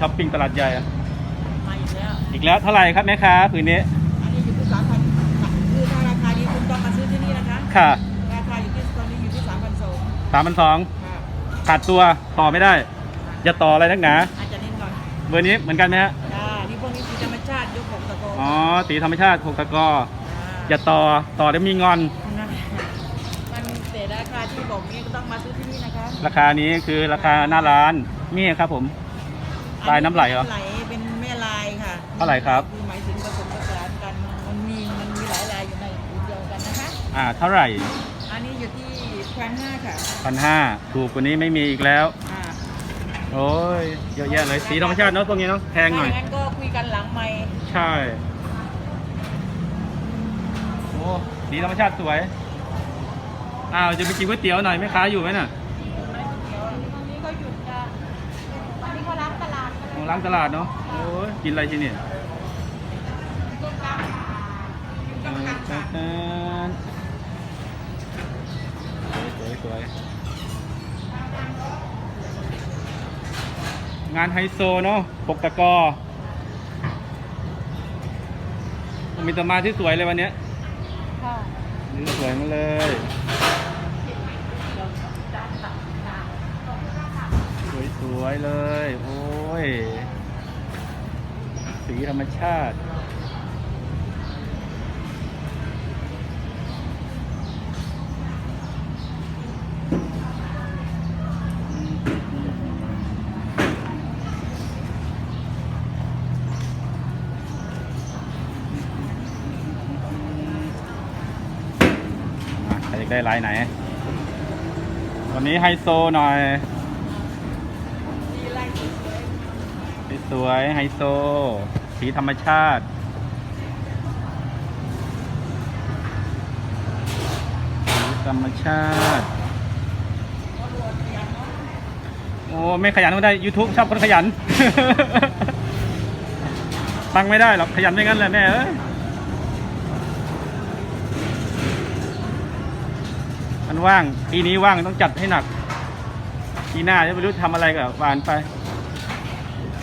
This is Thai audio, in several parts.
ช้อปปิ้งตลาดใหญ่อะมาอีกแล้วอีกแล้วเท่าไหร่ครับแม่ค้าผืนนี้ อันนี้อยู่ที่สามพันคือถ้าราคานี้คุณต้องมาซื้อที่นี่นะคะ ค่ะราคาอยู่ที่ตอนนี้อยู่ที่สามพันสองสามพันสองค่ะขาดตัวต่อไม่ได้จะต่ออะไรนักหนา อาจจะเน้นก่อนเบอร์นี้เหมือนกันไหมฮะ จ้านี่พวกนี้คือธรรมชาติยกของตะโกอ๋อ สีธรรมชาติหกตะกอจ้าจะต่อ ต่อได้มีงอน นะมันแต่ราคาที่บอกนี้ก็ต้องมาซื้อที่นี่นะคะ ราคานี้คือราคาหน้าร้าน นี่ครับผม ลายน้ำไหลเหรอ ไหลเป็นแม่ลายค่ะเท่าไหร่ครับคือหมายถึงผสมผสานกัน มันมีมันมีหลายลายอยู่ในผืนเดียวกันนะคะ อ่า เท่าไหร่อันนี้อยู่ที่พันห้าค่ะพันห้าถูกกว่านี้ไม่มีอีกแล้ว อ่าโอ้ยเยอะแยะเลย สีธรรมชาติเนาะพวกนี้เนาะแพงหน่อย ถ้าอย่างนั้นก็คุยกันหลังไม่ใช่ โอ้สีธรรมชาติสวย อ้าว จะไปกินก๋วยเตี๋ยวหน่อยแม่ค้าอยู่ไหมน่ะเดี๋ยวตรงนี้ก็หยุดจ้ะวันนี้เขาล้างตลาดกันของร้านตลาดเนาะโอ้ยกินอะไรที่นี่สวยสวยงานไฮโซเนาะปกตะกอ มีแตมาที่สวยเลยวันเนี้ยค่ะนี่สวยมาเลยสวยๆเลย โอ้ ย สีธรรมชาติ ใครอยากได้ลายไหน วันนี้ไฮโซหน่อย สวยไฮโซ สีธรรมชาติ สีธรรมชาติ โอ้ ไม่ขยันก็ได้ YouTube ชอบคนขยันตังไม่ได้หรอก ขยันไม่งั้นเลยแม่เอ้ยมันว่าง ปีนี้ว่างต้องจัดให้หนักปีหน้าจะไม่รู้ทำอะไรกับหวานไป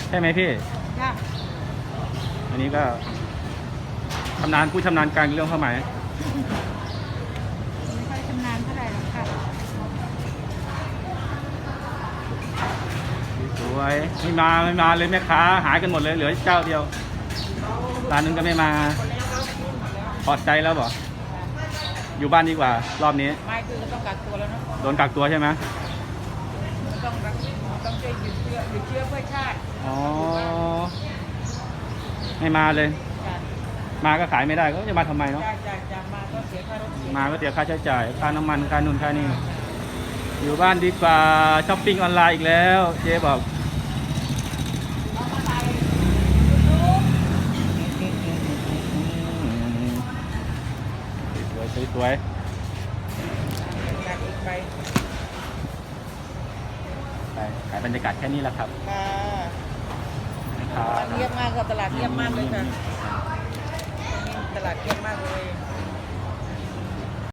ใช่ไหมพี่ๆค่ะอันนี้ก็ชำนาญผู้ชำนาญการเรื่องผ้าไหม ไม่ค่อยชำนาญเท่าไหร่หรอกค่ะสวยไม่มาไม่มาเลยแม่ค้าหายกันหมดเลยเหลือเจ้าเดียวร้านนึงก็ไม่มาพอดใจแล้วบ่อยู่บ้านดีกว่า รอบนี้ ไม่คือก็ต้องกักตัวแล้วเนาะโดนกักตัวใช่ไหม ต้องรักต้องช่วยหยุดเชื้อหยุดเชื้อเพื่อชาติอ๋อ ไม่มาเลยจ้ะมาก็ขายไม่ได้ก็จะมาทำไมเนาะ จ้ะจ้ะจ้ะมาก็เสียค่ารถเสียมาก็เสียค่าใช้จ่าย ค่าน้ำมัน ค่านู่นค่านี่ อยู่บ้านดีกว่าช้อปปิ้งออนไลน์อีกแล้ว เจ๊บอก เอามาใส่ยูทูบสวยสวยสวยกักอีกไปไป ขายบรรยากาศแค่นี้แหละครับค่ะครับเงียบมากค่ะตลาดเงียบมากเลยค่ะตลาดเงียบมากเลย